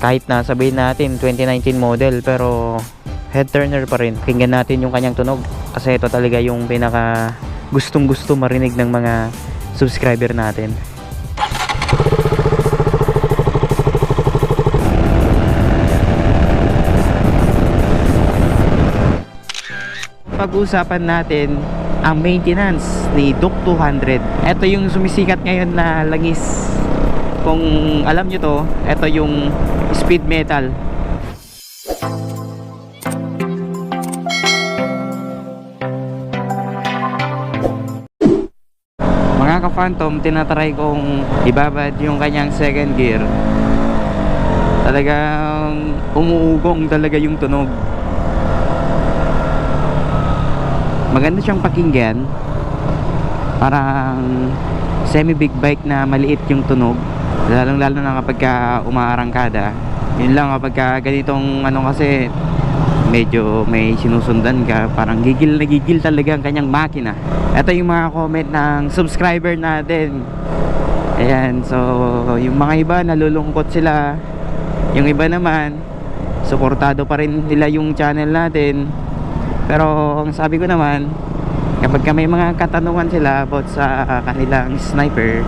Kahit na sabihin natin 2019 model pero head turner pa rin. Kinggan natin yung kanyang tunog kasi ito talaga yung pinaka gustong gusto marinig ng mga subscriber natin. Pag-uusapan natin ang maintenance ni Duke 200. Ito yung sumisikat ngayon na langis. Kung alam nyo to, ito yung speed metal. Mga ka-phantom, tinatry kong ibabad yung kanyang second gear. Talagang umuugong talaga yung tunog. Maganda siyang pakinggan. Parang semi big bike na maliit yung tunog. Lalong lalo na kapag ka umaarangkada. Yun lang kapag ka ganitong ano kasi medyo may sinusundan ka parang gigil na gigil talaga ang kanyang makina. Ito yung mga comment ng subscriber natin. Ayan so yung mga iba nalulungkot sila. Yung iba naman suportado pa rin nila yung channel natin. Pero ang sabi ko naman kapag ka may mga katanungan sila about sa kanilang sniper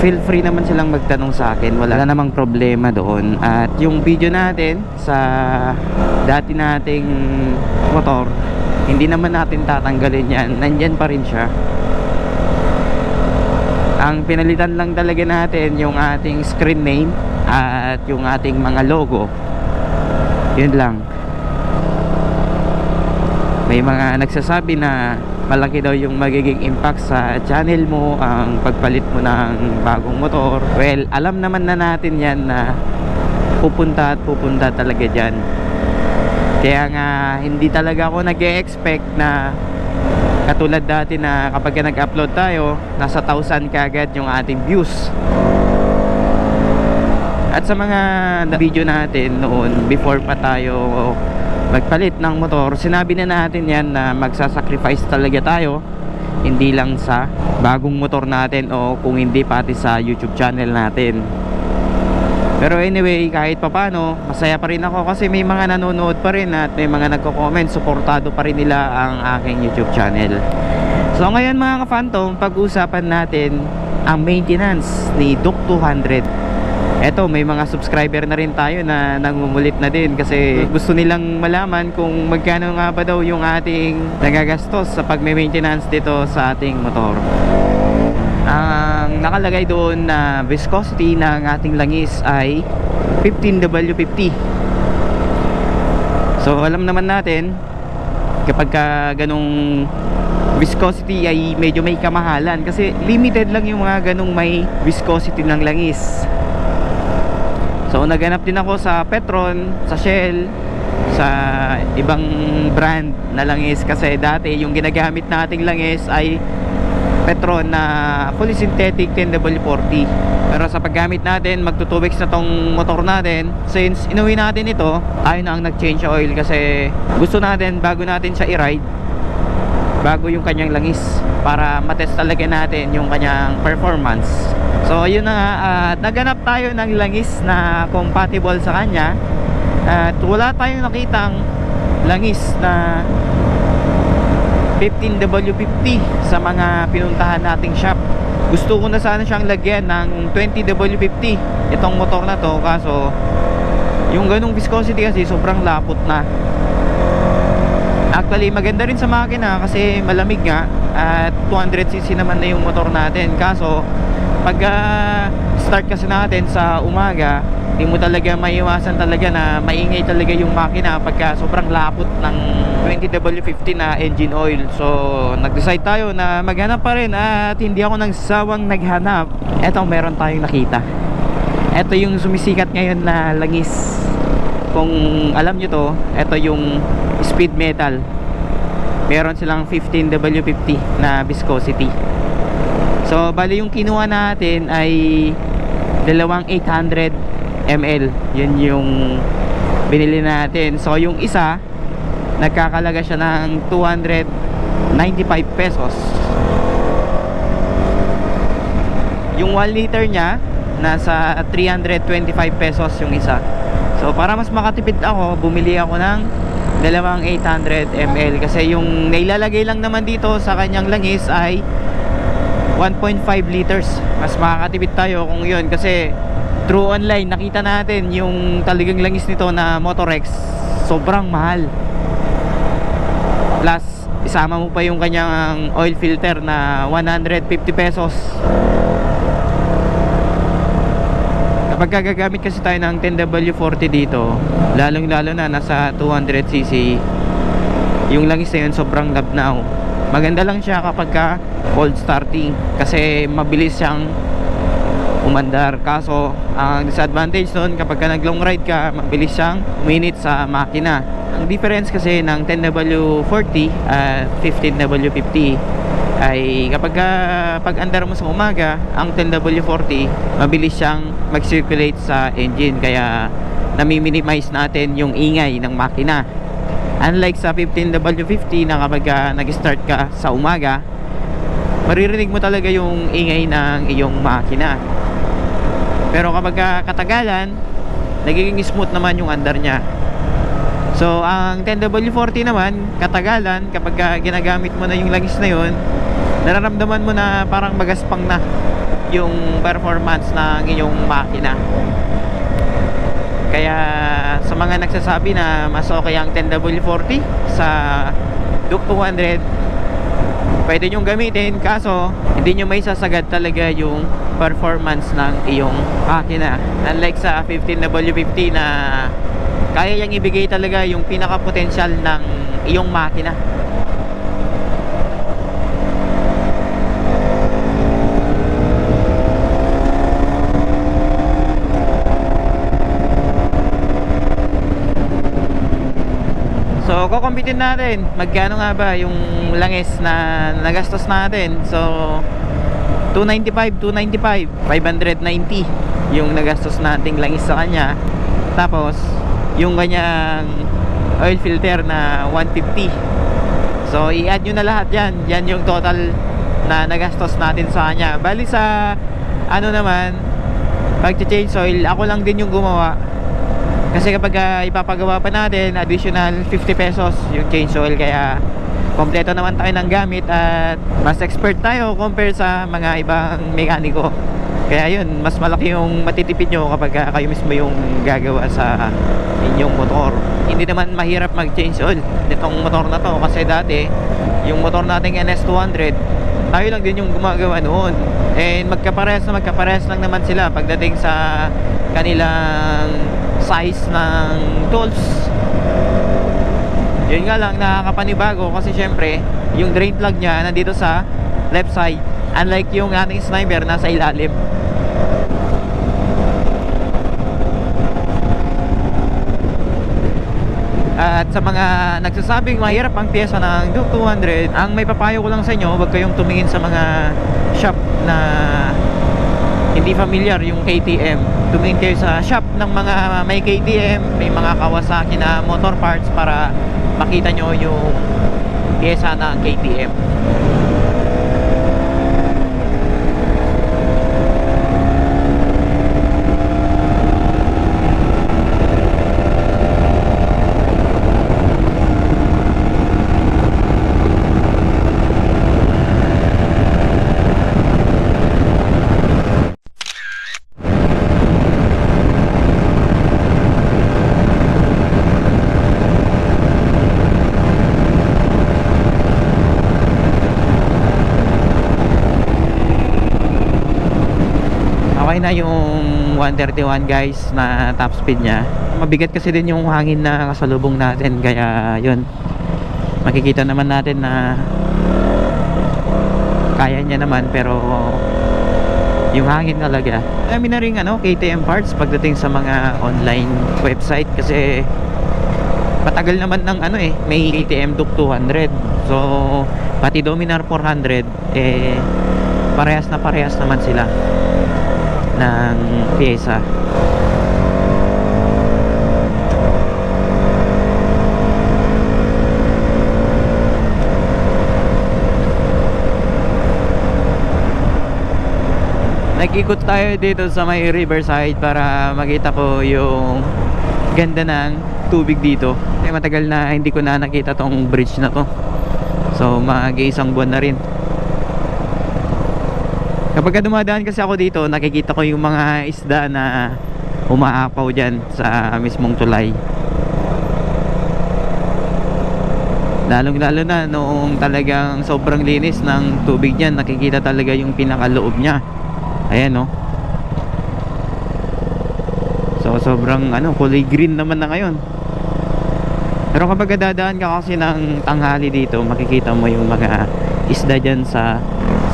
feel free naman silang magtanong sa akin. Wala namang problema doon. At yung video natin sa dati nating motor hindi naman natin tatanggalin yan. Nandyan pa rin siya. Ang pinalitan lang talaga natin yung ating screen name at yung ating mga logo. Yun lang. May mga nagsasabi na malaki daw yung magiging impact sa channel mo ang pagpalit mo ng bagong motor. Well alam naman na natin yan na pupunta at pupunta talaga dyan. Kaya nga hindi talaga ako nag expect na katulad dati na kapag nag-upload tayo nasa 1,000 kagad yung ating views. At sa mga video natin noon before pa tayo magpalit ng motor. Sinabi na natin yan na magsasacrifice talaga tayo. Hindi lang sa bagong motor natin o kung hindi pati sa youtube channel natin. Pero anyway kahit papano masaya pa rin ako kasi may mga nanonood pa rin at may mga nagko-comment. Suportado pa rin nila ang aking youtube channel. So ngayon mga ka-phantom pag-usapan natin ang maintenance ni Duke 200 Eto, may mga subscriber na rin tayo na nangumulit na din kasi gusto nilang malaman kung magkano nga ba daw yung ating nagagastos sa pag-maintenance dito sa ating motor. Ang nakalagay doon na viscosity ng ating langis ay 15W50. So, alam naman natin kapag ka ganong viscosity ay medyo may kamahalan kasi limited lang yung mga ganong may viscosity ng langis. So naganap din ako sa Petron, sa Shell, sa ibang brand na langis. Kasi dati yung ginagamit nating langis ay Petron na fully synthetic 10W40 pero sa paggamit natin magto 2 weeks na tong motor natin. Since inuwi natin ito tayo na ang nag change oil kasi gusto natin bago natin siya i-ride bago yung kanyang langis para matest talaga natin yung kanyang performance so yun na nga at naganap tayo ng langis na compatible sa kanya. At wala tayong nakitang langis na 15W50 sa mga pinuntahan nating shop. Gusto ko na sana siyang lagyan ng 20W50 itong motor na to. Kaso yung ganong viscosity kasi sobrang lapot na. Actually, maganda rin sa makina kasi malamig nga at 200cc naman na yung motor natin. Kaso, pag uh, start kasi natin sa umaga, hindi mo talaga maiwasan talaga na maingay talaga yung makina pagka sobrang lapot ng 20W50 na engine oil. So, nag-decide tayo na maghanap pa rin at hindi ako nang sawang naghanap. Eto, meron tayong nakita. Ito yung sumisikat ngayon na langis kung alam nyo to ito yung speed metal meron silang 15W50 na viscosity so bali yung kinuha natin ay dalawang 800 ml yun yung binili natin. So yung isa nagkakalaga siya ng 295 pesos. Yung 1 liter nya nasa 325 pesos yung isa. So para mas makatipid ako, bumili ako ng dalawang 800 ml kasi yung nailalagay lang naman dito sa kanyang langis ay 1.5 liters. Mas makakatipid tayo kung yun kasi through online nakita natin yung talagang langis nito na Motorex sobrang mahal. Plus isama mo pa yung kanyang oil filter na 150 pesos. Kapag gagamit kasi tayo ng 10W40 dito, lalong lalo na nasa 200cc, yung langis na yun sobrang labnaw. Maganda lang siya kapag ka cold starting kasi mabilis siyang umandar. Kaso, ang disadvantage nun kapag ka nag long ride ka, mabilis siyang uminit sa makina. Ang difference kasi ng 10W40 at 15W50 ay kapag uh, pag andar mo sa umaga, ang 10W40 mabilis siyang mag-circulate sa engine kaya nami-minimize natin yung ingay ng makina. Unlike sa 15W50 na kapag uh, nag-start ka sa umaga, maririnig mo talaga yung ingay ng iyong makina. Pero kapag uh, katagalan, nagiging smooth naman yung andar niya. So, ang 10W40 naman, katagalan, kapag uh, ginagamit mo na yung langis na yun, nararamdaman mo na parang magaspang na yung performance ng iyong makina. Kaya sa mga nagsasabi na mas okay ang 10W40 sa Duke 200, pwede nyong gamitin kaso hindi nyo may sasagad talaga yung performance ng iyong makina. Unlike sa 15W50 na kaya niyang ibigay talaga yung pinaka-potential ng iyong makina. So, kukumpitin natin. Magkano nga ba yung langis na nagastos natin? So, 295, 295, 590 yung nagastos nating langis sa kanya. Tapos, yung kanyang oil filter na 150. So, i-add nyo na lahat yan. Yan yung total na nagastos natin sa kanya. Bali sa, ano naman, pag-change oil, ako lang din yung gumawa. Kasi kapag uh, ipapagawa pa natin, additional 50 pesos yung change oil. Kaya, kompleto naman tayo ng gamit at mas expert tayo compare sa mga ibang mekaniko. Kaya yun, mas malaki yung matitipid nyo kapag uh, kayo mismo yung gagawa sa inyong motor. Hindi naman mahirap mag-change oil nitong motor na to kasi dati yung motor nating NS200 tayo lang din yung gumagawa noon. And magkaparehas na magkaparehas lang naman sila pagdating sa kanilang size ng tools. Yun nga lang nakakapanibago kasi syempre yung drain plug niya nandito sa left side unlike yung ating sniper nasa ilalim. At sa mga nagsasabing mahirap ang pyesa ng Duke 200, ang may papayo ko lang sa inyo, huwag kayong tumingin sa mga shop na hindi familiar yung KTM. Tumingin kayo sa shop ng mga may KTM, may mga Kawasaki na motor parts para makita nyo yung pyesa ng KTM. Okay na yung 131 guys na top speed niya. Mabigat kasi din yung hangin na kasalubong natin kaya yun. Makikita naman natin na kaya niya naman pero yung hangin talaga. Kami na rin ano, KTM parts pagdating sa mga online website kasi patagal naman ng ano eh may KTM Duke 200 so pati Dominar 400 eh parehas na parehas naman sila ng pyesa Nag-ikot tayo dito sa may riverside para makita ko yung ganda ng tubig dito. Kaya matagal na hindi ko na nakita tong bridge na to. So, mag-iisang buwan na rin. Kapag dumadaan kasi ako dito, nakikita ko yung mga isda na umaapaw dyan sa mismong tulay. Lalong lalo na noong talagang sobrang linis ng tubig dyan, nakikita talaga yung pinakaloob niya. Ayan no. So sobrang ano, kulay green naman na ngayon. Pero kapag dadaan ka kasi ng tanghali dito, makikita mo yung mga isda dyan sa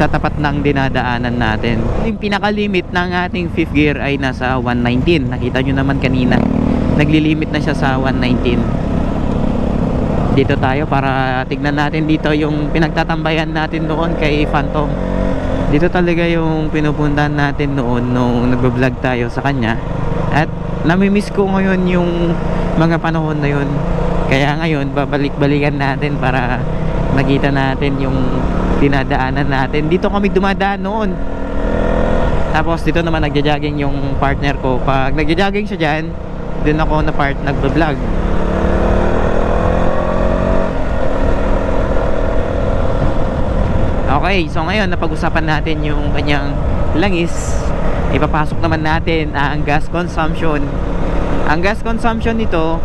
sa tapat ng dinadaanan natin. Yung pinaka-limit ng ating fifth gear ay nasa 119. Nakita nyo naman kanina. Naglilimit na siya sa 119. Dito tayo para tignan natin dito yung pinagtatambayan natin noon kay Phantom. Dito talaga yung pinupuntahan natin noon nung nagbablog tayo sa kanya. At namimiss ko ngayon yung mga panahon na yun. Kaya ngayon, babalik-balikan natin para makita natin yung dinadaanan natin. Dito kami dumadaan noon. Tapos dito naman nagja-jogging yung partner ko. Pag nagja-jogging siya dyan, dun ako na part nagbablog. Okay, so ngayon napag-usapan natin yung kanyang langis. Ipapasok naman natin ang gas consumption. Ang gas consumption nito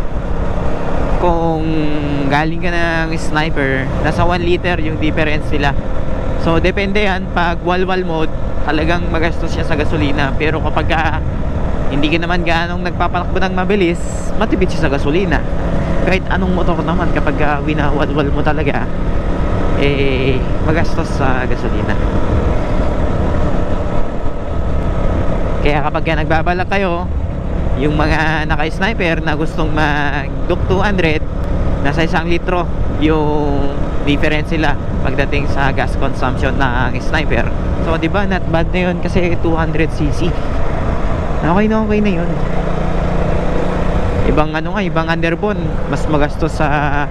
kung galing ka ng sniper, nasa 1 liter yung difference nila. So depende yan pag walwal mode, talagang magastos siya sa gasolina. Pero kapag ka, hindi ka naman ganong nagpapalakbo ng mabilis, matipid siya sa gasolina. Kahit anong motor naman kapag ka winawalwal mo talaga, eh magastos sa gasolina. Kaya kapag ka nagbabalak kayo, yung mga naka-sniper na gustong mag Duke 200 nasa isang litro yung difference sila pagdating sa gas consumption ng sniper. So di ba not bad na yun kasi 200cc okay na okay na yun. Ibang ano nga ibang underbone mas magastos sa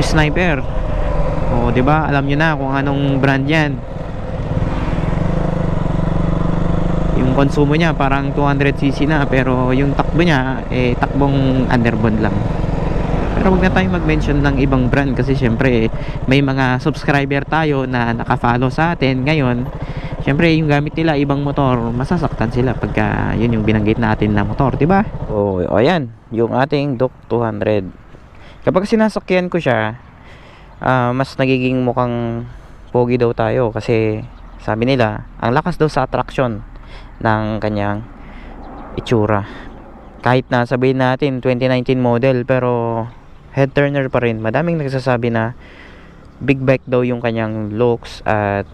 sniper. O di ba alam nyo na kung anong brand yan yung konsumo niya parang 200cc na pero yung takbo niya eh takbong underbond lang. Pero wag na tayo mag-mention ng ibang brand kasi syempre may mga subscriber tayo na naka-follow sa atin ngayon. Syempre yung gamit nila ibang motor masasaktan sila pagka yun yung binanggit natin na motor di ba? Oh ayan yung ating Duke 200 kapag sinasakyan ko siya ah, mas nagiging mukhang pogi daw tayo kasi sabi nila ang lakas daw sa attraction ng kanyang itsura. Kahit na sabihin natin 2019 model pero head turner pa rin. Madaming nagsasabi na big bike daw yung kanyang looks at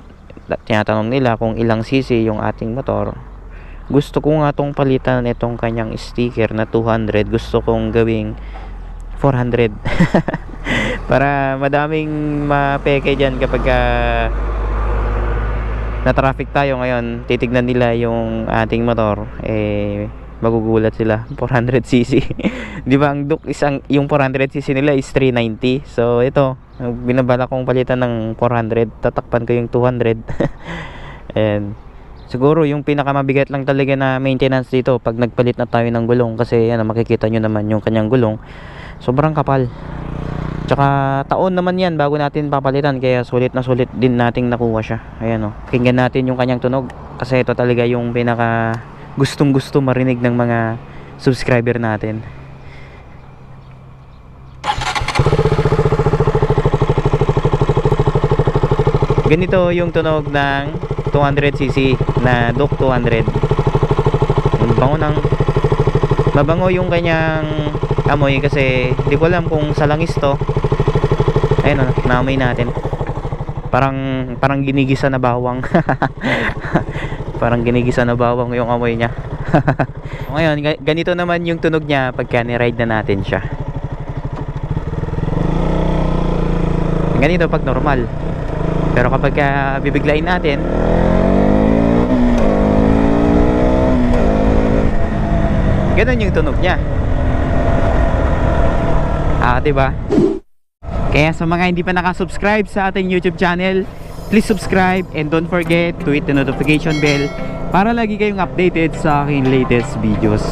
tinatanong nila kung ilang cc yung ating motor. Gusto ko nga tong palitan itong kanyang sticker na 200 gusto kong gawing 400 para madaming mapeke dyan kapag ah, na traffic tayo ngayon. Titignan nila yung ating motor. Eh magugulat sila. 400cc di ba ang Duke isang yung 400cc nila is 390 so ito binabala kong palitan ng 400 tatakpan ko yung 200 and siguro yung pinakamabigat lang talaga na maintenance dito pag nagpalit na tayo ng gulong kasi yan makikita nyo naman yung kanyang gulong. Sobrang kapal Tsaka taon naman yan bago natin papalitan kaya sulit na sulit din nating nakuha siya. Ayan o. Pakinggan natin yung kanyang tunog kasi ito talaga yung pinaka gustong gusto marinig ng mga subscriber natin. Ganito yung tunog ng 200cc na Duke 200. Ang bango ng mabango yung kanyang amoy kasi di ko alam kung sa langis to. Ayun o naamoy natin. Parang parang ginigisa na bawang. Parang ginigisa na bawang yung amoy niya. Ngayon ga- ganito naman yung tunog niya pagka ni-ride na natin siya. Ganito pag normal. Pero kapag ka bibiglain natin ganun yung tunog niya 'di ba? Kaya sa mga hindi pa naka-subscribe sa ating YouTube channel, please subscribe and don't forget to hit the notification bell para lagi kayong updated sa aking latest videos.